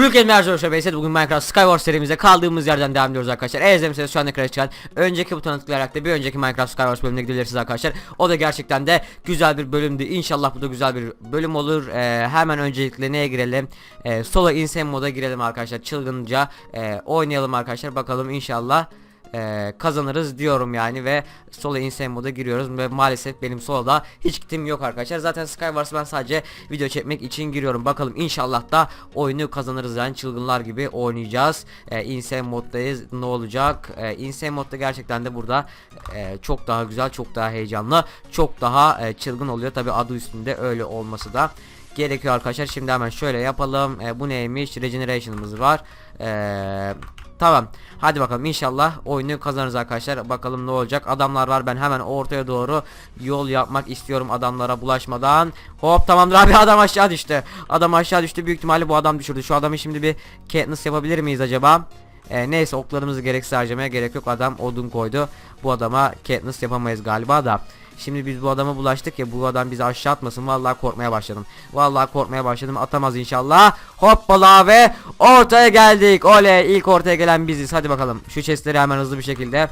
Rülken Merzo Şöbeyse bugün Minecraft Skywars serimizde kaldığımız yerden devam ediyoruz arkadaşlar. Eğer izlemediyseniz şu anda ekrana çıkan önceki butona tıklayarak da bir önceki Minecraft Skywars bölümüne gidebilirsiniz arkadaşlar. O da gerçekten de güzel bir bölümdü. İnşallah bu da güzel bir bölüm olur. Ee, hemen öncelikle neye girelim? Ee, solo insane moda girelim arkadaşlar. Çılgınca e, oynayalım arkadaşlar. Bakalım inşallah e, kazanırız diyorum yani ve solo insane moda giriyoruz ve maalesef benim soloda hiç kitim yok arkadaşlar. Zaten Skywars'ı ben sadece video çekmek için giriyorum. Bakalım inşallah da oyunu kazanırız yani çılgınlar gibi oynayacağız. E, insane moddayız. Ne olacak? E, insane modda gerçekten de burada e, çok daha güzel, çok daha heyecanlı, çok daha e, çılgın oluyor. Tabi adı üstünde öyle olması da gerekiyor arkadaşlar. Şimdi hemen şöyle yapalım. E, bu neymiş? Regeneration'ımız var. E, Tamam. Hadi bakalım inşallah oyunu kazanırız arkadaşlar. Bakalım ne olacak. Adamlar var. Ben hemen ortaya doğru yol yapmak istiyorum adamlara bulaşmadan. Hop tamamdır abi adam aşağı düştü. Adam aşağı düştü. Büyük ihtimalle bu adam düşürdü. Şu adamı şimdi bir Katniss yapabilir miyiz acaba? Ee, neyse oklarımızı gereksiz harcamaya gerek yok. Adam odun koydu. Bu adama Katniss yapamayız galiba da. Şimdi biz bu adama bulaştık ya bu adam bizi aşağı atmasın. Vallahi korkmaya başladım. Vallahi korkmaya başladım. Atamaz inşallah. Hoppala ve ortaya geldik. Oley ilk ortaya gelen biziz. Hadi bakalım. Şu chestleri hemen hızlı bir şekilde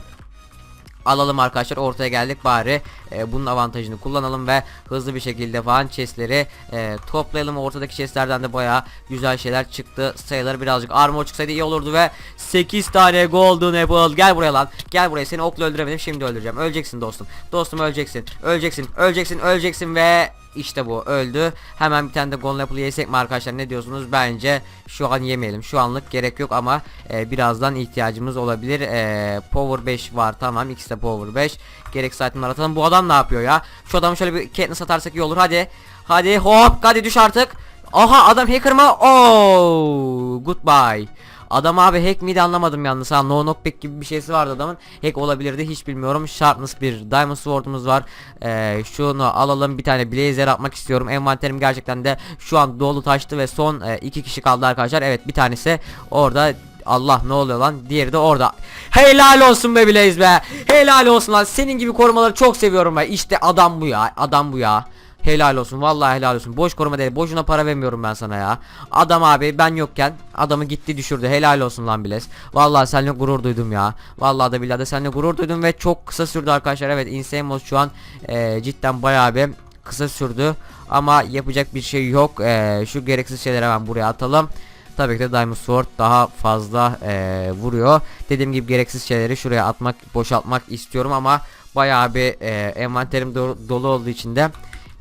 alalım arkadaşlar. Ortaya geldik. Bari e, bunun avantajını kullanalım ve hızlı bir şekilde falan chestleri e, toplayalım. Ortadaki chestlerden de baya güzel şeyler çıktı. Sayıları birazcık armor çıksaydı iyi olurdu ve 8 tane golden apple. Gel buraya lan. Gel buraya. Seni okla öldüremedim. Şimdi öldüreceğim. Öleceksin dostum. Dostum öleceksin. Öleceksin. Öleceksin. Öleceksin ve işte bu öldü. Hemen bir tane de golden apple yesek mi arkadaşlar ne diyorsunuz? Bence şu an yemeyelim. Şu anlık gerek yok ama e, birazdan ihtiyacımız olabilir. E, power 5 var tamam. ikisi de power 5. Gereksiz itemler atalım. Bu adam ne yapıyor ya? Şu adamı şöyle bir Katniss atarsak iyi olur. Hadi. Hadi hop. Hadi düş artık. Aha adam hacker mı? Oh, goodbye. Adam abi hack miydi anlamadım yalnız. Ha no knockback gibi bir şeysi vardı adamın. Hack olabilirdi hiç bilmiyorum. Sharpness bir diamond sword'umuz var. Ee, şunu alalım bir tane blazer atmak istiyorum. Envanterim gerçekten de şu an dolu taştı ve son e, iki kişi kaldı arkadaşlar. Evet bir tanesi orada. Allah ne oluyor lan? Diğeri de orada. Helal olsun be Blaze be. Helal olsun lan. Senin gibi korumaları çok seviyorum ben işte adam bu ya adam bu ya Helal olsun vallahi helal olsun. Boş koruma değil. Boşuna para vermiyorum ben sana ya. Adam abi ben yokken adamı gitti düşürdü. Helal olsun lan Biles. Vallahi seninle gurur duydum ya. Vallahi da billahi de seninle gurur duydum ve çok kısa sürdü arkadaşlar. Evet Insane Mode şu an e, cidden bayağı bir kısa sürdü. Ama yapacak bir şey yok. E, şu gereksiz şeyleri hemen buraya atalım. Tabii ki de Diamond Sword daha fazla e, vuruyor. Dediğim gibi gereksiz şeyleri şuraya atmak, boşaltmak istiyorum ama bayağı bir e, envanterim do- dolu olduğu için de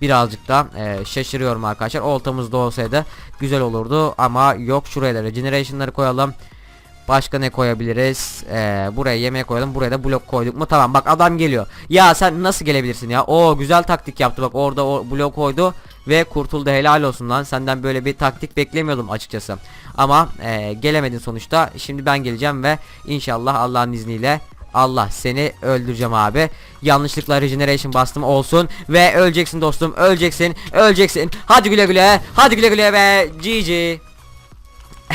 birazcık da e, şaşırıyorum arkadaşlar. Oltamızda olsaydı güzel olurdu ama yok şuraya da regeneration'ları koyalım. Başka ne koyabiliriz? Ee, buraya yemek koyalım. Buraya da blok koyduk mu? Tamam bak adam geliyor. Ya sen nasıl gelebilirsin ya? O güzel taktik yaptı bak orada o blok koydu ve kurtuldu helal olsun lan. Senden böyle bir taktik beklemiyordum açıkçası. Ama e, gelemedin sonuçta. Şimdi ben geleceğim ve inşallah Allah'ın izniyle Allah seni öldüreceğim abi. Yanlışlıkla regeneration bastım olsun ve öleceksin dostum. Öleceksin. Öleceksin. Hadi güle güle. Hadi güle güle ve GG.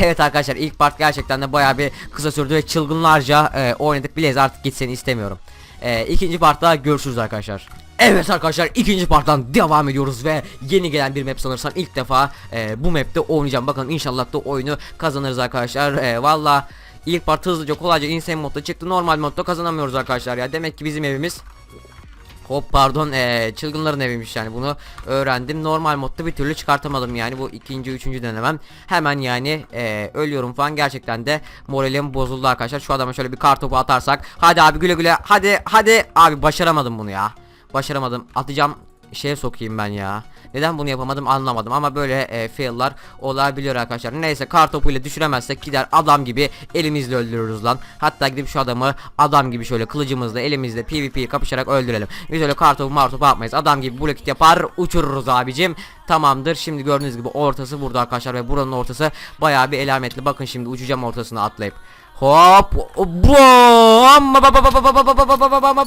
Evet arkadaşlar ilk part gerçekten de bayağı bir kısa sürdü ve çılgınlarca e, oynadık. Blaze artık gitseni istemiyorum. E, ikinci partta görüşürüz arkadaşlar. Evet arkadaşlar ikinci parttan devam ediyoruz ve yeni gelen bir map sanırsam ilk defa e, bu map'te oynayacağım. Bakalım inşallah da oyunu kazanırız arkadaşlar. E, Valla ilk part hızlıca kolayca insane modda çıktı. Normal modda kazanamıyoruz arkadaşlar ya. Demek ki bizim evimiz Hop pardon ee, çılgınların eviymiş yani bunu öğrendim. Normal modda bir türlü çıkartamadım yani. Bu ikinci üçüncü denemem. Hemen yani ee, ölüyorum falan. Gerçekten de moralim bozuldu arkadaşlar. Şu adama şöyle bir kar topu atarsak. Hadi abi güle güle. Hadi hadi. Abi başaramadım bunu ya. Başaramadım. Atacağım şeye sokayım ben ya. Neden bunu yapamadım anlamadım ama böyle e, fail'lar olabiliyor arkadaşlar. Neyse kar topuyla düşüremezsek gider adam gibi elimizle öldürürüz lan. Hatta gidip şu adamı adam gibi şöyle kılıcımızla elimizle PvP kapışarak öldürelim. Biz öyle kar topu mar topu yapmayız. Adam gibi blokit yapar uçururuz abicim. Tamamdır. Şimdi gördüğünüz gibi ortası burada arkadaşlar ve buranın ortası bayağı bir elametli. Bakın şimdi uçacağım ortasına atlayıp. Hop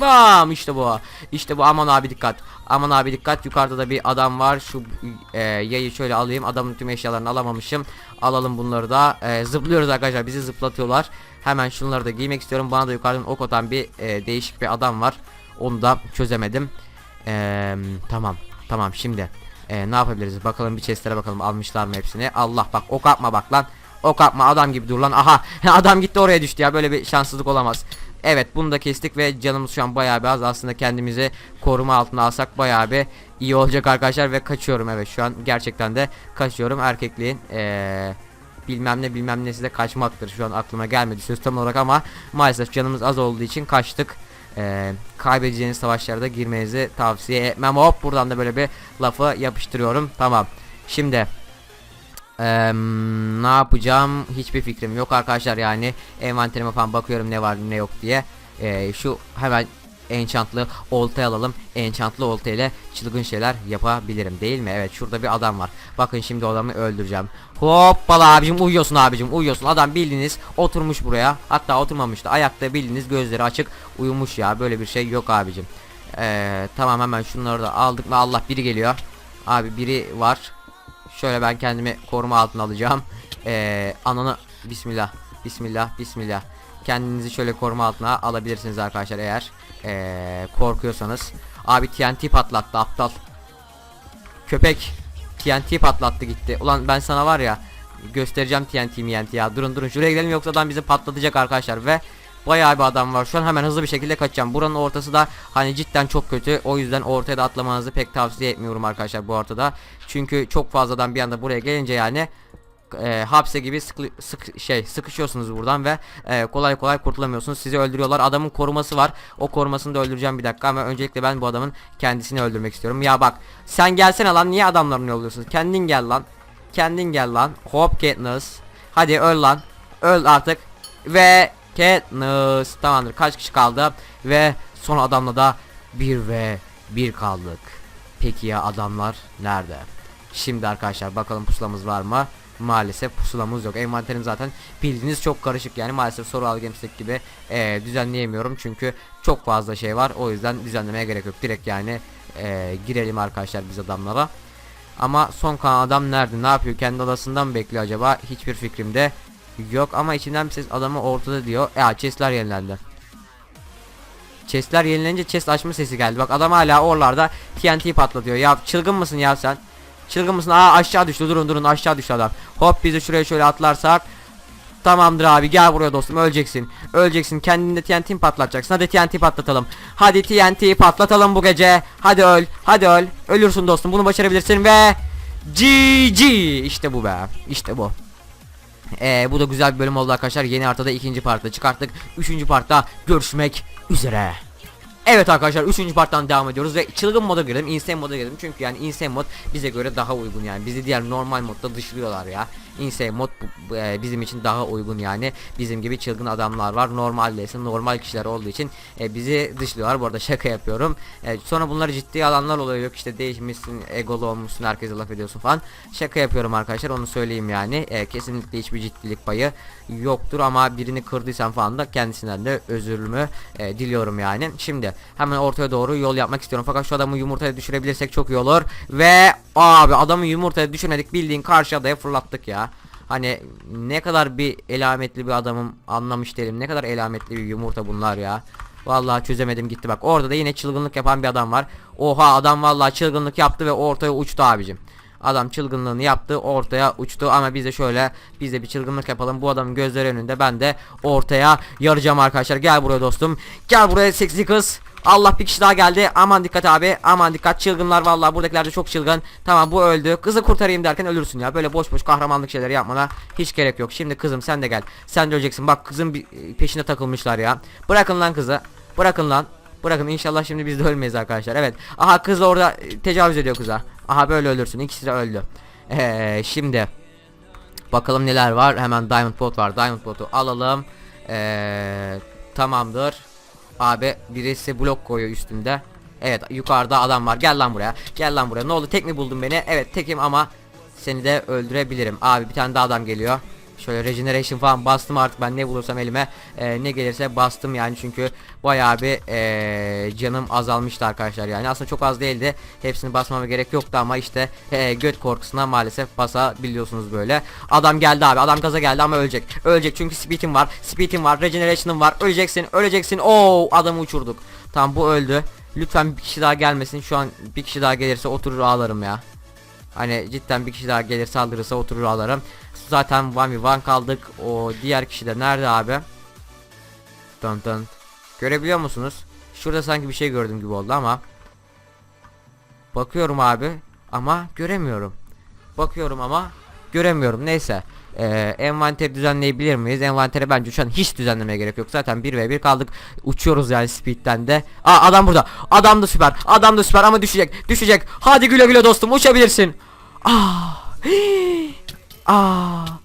bam işte bu işte bu aman abi dikkat aman abi dikkat yukarıda da bir adam var şu e, yayı şöyle alayım adamın tüm eşyalarını alamamışım alalım bunları da e, zıplıyoruz arkadaşlar bizi zıplatıyorlar hemen şunları da giymek istiyorum bana da yukarıdan ok atan bir e, değişik bir adam var onu da çözemedim e, tamam tamam şimdi e, ne yapabiliriz bakalım bir chestlere bakalım almışlar mı hepsini Allah bak ok atma bak lan Ok atma adam gibi dur lan. Aha adam gitti oraya düştü ya. Böyle bir şanssızlık olamaz. Evet bunu da kestik ve canımız şu an bayağı bir az. Aslında kendimizi koruma altına alsak bayağı bir iyi olacak arkadaşlar. Ve kaçıyorum evet şu an gerçekten de kaçıyorum. Erkekliğin eee bilmem ne bilmem nesi de kaçmaktır. Şu an aklıma gelmedi söz tam olarak ama maalesef canımız az olduğu için kaçtık. Ee, kaybedeceğiniz savaşlarda girmenizi tavsiye etmem. Hop buradan da böyle bir lafı yapıştırıyorum. Tamam. Şimdi eee, ne yapacağım hiçbir fikrim yok arkadaşlar yani envanterime falan bakıyorum ne var ne yok diye. Ee, şu hemen enchantlı oltayı alalım. Enchantlı olta ile çılgın şeyler yapabilirim değil mi? Evet şurada bir adam var. Bakın şimdi adamı öldüreceğim. Hoppala abicim uyuyorsun abicim uyuyorsun. Adam bildiğiniz oturmuş buraya. Hatta oturmamıştı. Ayakta bildiğiniz gözleri açık uyumuş ya. Böyle bir şey yok abicim. Ee, tamam hemen şunları da aldık mı Allah biri geliyor. Abi biri var. Şöyle ben kendimi koruma altına alacağım. Ee, ananı bismillah. Bismillah. Bismillah. Kendinizi şöyle koruma altına alabilirsiniz arkadaşlar eğer ee, korkuyorsanız. Abi TNT patlattı aptal. Köpek TNT patlattı gitti. Ulan ben sana var ya göstereceğim TNT TNT ya. Durun durun şuraya gidelim yoksa adam bizi patlatacak arkadaşlar ve bayağı bir adam var. Şu an hemen hızlı bir şekilde kaçacağım. Buranın ortası da hani cidden çok kötü. O yüzden ortaya da atlamanızı pek tavsiye etmiyorum arkadaşlar bu ortada. Çünkü çok fazladan bir anda buraya gelince yani e, hapse gibi sıkı, sık şey sıkışıyorsunuz buradan ve e, kolay kolay kurtulamıyorsunuz. Sizi öldürüyorlar. Adamın koruması var. O korumasını da öldüreceğim bir dakika ama öncelikle ben bu adamın kendisini öldürmek istiyorum. Ya bak sen gelsene lan niye adamlarını yolluyorsun? Kendin gel lan. Kendin gel lan. Hop Katniss. Hadi öl lan. Öl artık. Ve Katniss. Tamamdır. Kaç kişi kaldı? Ve son adamla da 1 ve 1 kaldık. Peki ya adamlar nerede? Şimdi arkadaşlar bakalım pusulamız var mı? Maalesef pusulamız yok. Envanterim zaten bildiğiniz çok karışık yani maalesef soru algemsek gibi eee, düzenleyemiyorum çünkü çok fazla şey var. O yüzden düzenlemeye gerek yok. Direkt yani eee, girelim arkadaşlar biz adamlara. Ama son kalan adam nerede? Ne yapıyor? Kendi odasından mı bekliyor acaba? Hiçbir fikrim de yok ama içinden bir ses adamı ortada diyor. Ya chestler yenilendi. Chestler yenilenince chest açma sesi geldi. Bak adam hala oralarda TNT patlatıyor. Ya çılgın mısın ya sen? Çılgın mısın? Aa aşağı düştü. Durun durun aşağı düştü adam. Hop biz de şuraya şöyle atlarsak. Tamamdır abi gel buraya dostum öleceksin. Öleceksin kendinde TNT patlatacaksın. Hadi TNT patlatalım. Hadi TNT patlatalım bu gece. Hadi öl. Hadi öl. Ölürsün dostum bunu başarabilirsin ve GG işte bu be. İşte bu. Ee, bu da güzel bir bölüm oldu arkadaşlar. Yeni haritada ikinci partta çıkarttık. Üçüncü partta görüşmek üzere. Evet arkadaşlar 3. parttan devam ediyoruz ve çılgın moda girdim insane moda girdim çünkü yani insane mod bize göre daha uygun yani. Bizi diğer normal modda dışlıyorlar ya. İnsane mod bu- e, bizim için daha uygun yani. Bizim gibi çılgın adamlar var normalde ise normal kişiler olduğu için e, bizi dışlıyorlar. Bu arada şaka yapıyorum. E, sonra bunları ciddiye alanlar oluyor. Yok işte değişmişsin egolu olmuşsun herkese laf ediyorsun falan. Şaka yapıyorum arkadaşlar onu söyleyeyim yani. E, kesinlikle hiçbir ciddilik payı yoktur ama birini kırdıysam falan da kendisinden de özürümü e, diliyorum yani. Şimdi hemen ortaya doğru yol yapmak istiyorum. Fakat şu adamı yumurtaya düşürebilirsek çok iyi olur. Ve abi adamı yumurtaya düşürmedik. Bildiğin karşı adaya fırlattık ya. Hani ne kadar bir elametli bir adamım anlamış değilim. Ne kadar elametli bir yumurta bunlar ya. Vallahi çözemedim gitti bak. Orada da yine çılgınlık yapan bir adam var. Oha adam vallahi çılgınlık yaptı ve ortaya uçtu abicim Adam çılgınlığını yaptı ortaya uçtu. Ama biz de şöyle biz de bir çılgınlık yapalım. Bu adamın gözleri önünde ben de ortaya yarayacağım arkadaşlar. Gel buraya dostum. Gel buraya seksi kız. Allah bir kişi daha geldi. Aman dikkat abi aman dikkat. Çılgınlar vallahi buradakiler de çok çılgın. Tamam bu öldü. Kızı kurtarayım derken ölürsün ya. Böyle boş boş kahramanlık şeyleri yapmana hiç gerek yok. Şimdi kızım sen de gel. Sen de öleceksin. Bak kızın bir- peşine takılmışlar ya. Bırakın lan kızı. Bırakın lan. Bırakın. İnşallah şimdi biz de ölmeyiz arkadaşlar. Evet. Aha kız orada e, tecavüz ediyor kıza. Aha böyle ölürsün. İkisi de öldü. Ee, şimdi bakalım neler var. Hemen Diamond Pot var. Diamond Pot'u alalım. Ee, tamamdır. Abi birisi blok koyuyor üstünde. Evet yukarıda adam var. Gel lan buraya. Gel lan buraya. Ne oldu? Tek mi buldun beni? Evet tekim ama seni de öldürebilirim. Abi bir tane daha adam geliyor. Şöyle regeneration falan bastım artık ben ne bulursam elime e, ne gelirse bastım yani çünkü bayağı bir e, canım azalmıştı arkadaşlar yani. Aslında çok az değildi hepsini basmama gerek yoktu ama işte e, göt korkusuna maalesef basabiliyorsunuz böyle. Adam geldi abi adam gaza geldi ama ölecek. Ölecek çünkü speed'im var speed'im var regeneration'ım var. Öleceksin öleceksin. Oo adamı uçurduk. Tamam bu öldü. Lütfen bir kişi daha gelmesin. Şu an bir kişi daha gelirse oturur ağlarım ya Hani cidden bir kişi daha gelir saldırırsa oturur alırım. Zaten 1v1 kaldık. O diğer kişi de nerede abi? Dın dın. Görebiliyor musunuz? Şurada sanki bir şey gördüm gibi oldu ama. Bakıyorum abi ama göremiyorum. Bakıyorum ama göremiyorum. Neyse. Ee, envanteri düzenleyebilir miyiz? Envanteri bence şu an hiç düzenlemeye gerek yok. Zaten 1 ve 1 kaldık. Uçuyoruz yani speed'den de. Aa adam burada. Adam da süper. Adam da süper ama düşecek. Düşecek. Hadi güle güle dostum uçabilirsin. Ah. Aa.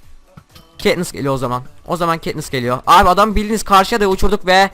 Katniss geliyor o zaman. O zaman Katniss geliyor. Abi adam bildiğiniz karşıya da uçurduk ve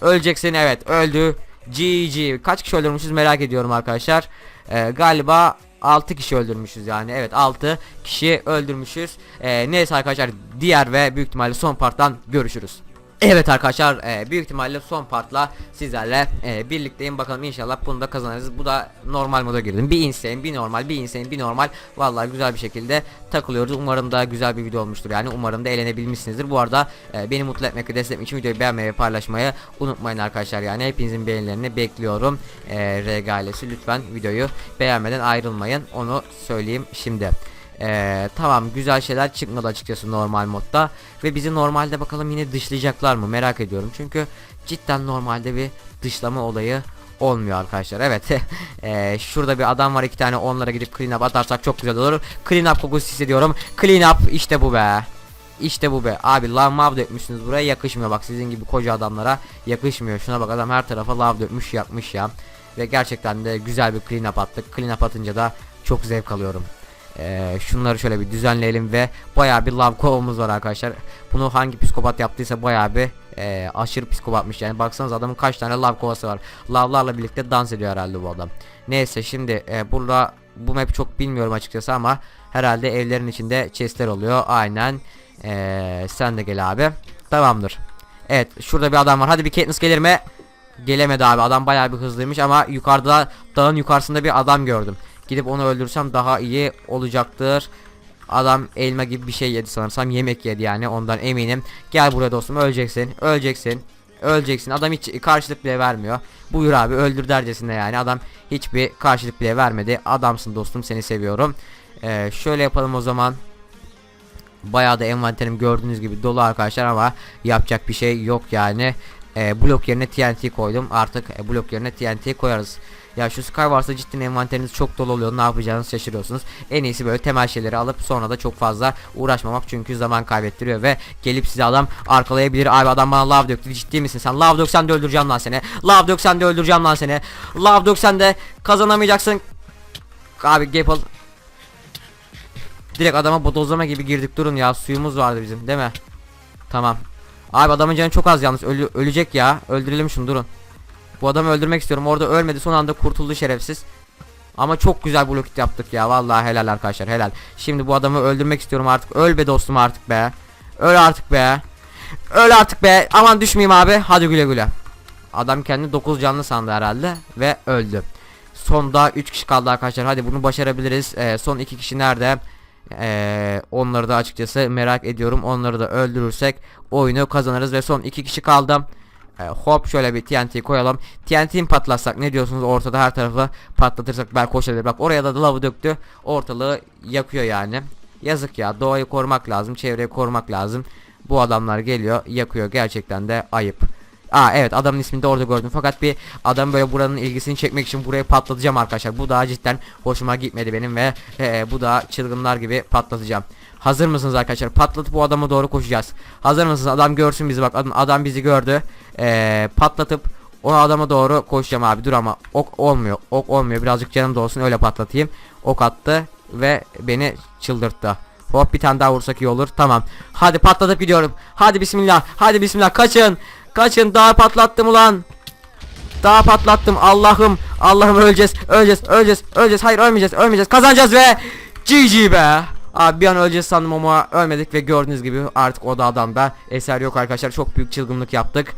öleceksin evet öldü. GG. Kaç kişi öldürmüşüz merak ediyorum arkadaşlar. Ee, galiba 6 kişi öldürmüşüz yani. Evet 6 kişi öldürmüşüz. Ee, neyse arkadaşlar diğer ve büyük ihtimalle son parttan görüşürüz. Evet arkadaşlar e, büyük ihtimalle son partla sizlerle e, birlikteyim. Bakalım inşallah bunu da kazanırız. Bu da normal moda girdim. Bir insane bir normal bir insane bir normal. Vallahi güzel bir şekilde takılıyoruz. Umarım da güzel bir video olmuştur. Yani umarım da eğlenebilmişsinizdir. Bu arada e, beni mutlu etmek ve desteklemek için videoyu beğenmeyi ve paylaşmayı unutmayın arkadaşlar. Yani hepinizin beğenilerini bekliyorum. E, RG lütfen videoyu beğenmeden ayrılmayın. Onu söyleyeyim şimdi ee, tamam güzel şeyler çıkmadı açıkçası normal modda. Ve bizi normalde bakalım yine dışlayacaklar mı? Merak ediyorum. Çünkü cidden normalde bir dışlama olayı olmuyor arkadaşlar. Evet. Ee, şurada bir adam var. İki tane onlara gidip clean up atarsak çok güzel olur. Clean up kokusu hissediyorum. Clean up işte bu be. İşte bu be. Abi lav dökmüşsünüz buraya. Yakışmıyor. Bak sizin gibi koca adamlara yakışmıyor. Şuna bak adam her tarafa lav dökmüş yakmış ya. Ve gerçekten de güzel bir clean up attık. Clean up atınca da çok zevk alıyorum ee, şunları şöyle bir düzenleyelim ve bayağı bir lav kovamız var arkadaşlar. Bunu hangi psikopat yaptıysa bayağı bir e, aşırı psikopatmış yani. Baksanız adamın kaç tane lav kovası var. Lavlarla birlikte dans ediyor herhalde bu adam. Neyse şimdi e, burada bu map çok bilmiyorum açıkçası ama herhalde evlerin içinde chestler oluyor. Aynen. E, sen de gel abi. Tamamdır. Evet şurada bir adam var. Hadi bir Katniss gelir mi? Gelemedi abi. Adam bayağı bir hızlıymış ama yukarıda dağın yukarısında bir adam gördüm. Gidip onu öldürsem daha iyi olacaktır. Adam elma gibi bir şey yedi sanırsam yemek yedi yani ondan eminim. Gel buraya dostum öleceksin öleceksin öleceksin adam hiç karşılık bile vermiyor. Buyur abi öldür dercesinde yani adam hiçbir karşılık bile vermedi. Adamsın dostum seni seviyorum. Ee, şöyle yapalım o zaman. Bayağı da envanterim gördüğünüz gibi dolu arkadaşlar ama yapacak bir şey yok yani. Ee, blok yerine TNT koydum artık e, blok yerine TNT koyarız. Ya şu Skywars'ta cidden envanteriniz çok dolu oluyor. Ne yapacağınızı şaşırıyorsunuz. En iyisi böyle temel şeyleri alıp sonra da çok fazla uğraşmamak çünkü zaman kaybettiriyor ve gelip size adam arkalayabilir. Abi adam bana lav döktü. Ciddi misin sen? Lav döksen de öldüreceğim lan seni. Lav döksen de öldüreceğim lan seni. Lav döksen de kazanamayacaksın. Abi Gapple Direkt adama bodozlama gibi girdik durun ya suyumuz vardı bizim değil mi? Tamam. Abi adamın canı çok az yalnız ölü ölecek ya. Öldürelim şunu durun. Bu adamı öldürmek istiyorum. Orada ölmedi. Son anda kurtuldu şerefsiz. Ama çok güzel blok yaptık ya. Vallahi helal arkadaşlar helal. Şimdi bu adamı öldürmek istiyorum artık. Öl be dostum artık be. Öl artık be. Öl artık be. Aman düşmeyeyim abi. Hadi güle güle. Adam kendi 9 canlı sandı herhalde ve öldü. Sonda 3 kişi kaldı arkadaşlar. Hadi bunu başarabiliriz. Ee, son 2 kişi nerede? Ee, onları da açıkçası merak ediyorum. Onları da öldürürsek oyunu kazanırız ve son 2 kişi kaldı. E, hop şöyle bir TNT koyalım. TNT'yi patlatsak ne diyorsunuz ortada her tarafı patlatırsak belki koşabilir. Bak oraya da lavı döktü. Ortalığı yakıyor yani. Yazık ya doğayı korumak lazım. Çevreyi korumak lazım. Bu adamlar geliyor yakıyor gerçekten de ayıp. Aa evet adamın ismini de orada gördüm fakat bir adam böyle buranın ilgisini çekmek için burayı patlatacağım arkadaşlar. Bu da cidden hoşuma gitmedi benim ve e, bu da çılgınlar gibi patlatacağım. Hazır mısınız arkadaşlar? Patlatıp bu adama doğru koşacağız. Hazır mısınız? Adam görsün bizi bak. Adam bizi gördü. Ee, patlatıp o adama doğru koşacağım abi. Dur ama ok olmuyor. Ok olmuyor. Birazcık canım da olsun öyle patlatayım. Ok attı ve beni çıldırttı. Hop bir tane daha vursak iyi olur. Tamam. Hadi patlatıp gidiyorum. Hadi bismillah. Hadi bismillah. Kaçın. Kaçın. Daha patlattım ulan. Daha patlattım. Allah'ım. Allah'ım öleceğiz. Öleceğiz. Öleceğiz. Öleceğiz. Hayır ölmeyeceğiz. Ölmeyeceğiz. Kazanacağız ve GG be. Abi bir an öleceğiz sandım ama ölmedik ve gördüğünüz gibi artık o dağdan da eser yok arkadaşlar. Çok büyük çılgınlık yaptık.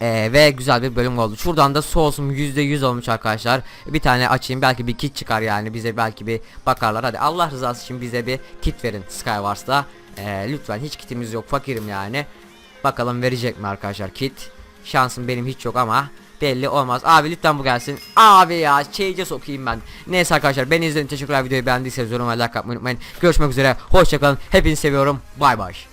Ee, ve güzel bir bölüm oldu. Şuradan da soğusum %100 olmuş arkadaşlar. Bir tane açayım belki bir kit çıkar yani bize belki bir bakarlar. Hadi Allah rızası için bize bir kit verin Skywars'ta. Ee, lütfen hiç kitimiz yok fakirim yani. Bakalım verecek mi arkadaşlar kit. Şansım benim hiç yok ama belli olmaz. Abi lütfen bu gelsin. Abi ya şeyce sokayım ben. Neyse arkadaşlar beni izlediğiniz teşekkürler. Videoyu beğendiyseniz yorum ve like atmayı unutmayın. Görüşmek üzere. Hoşçakalın. Hepinizi seviyorum. Bay bay.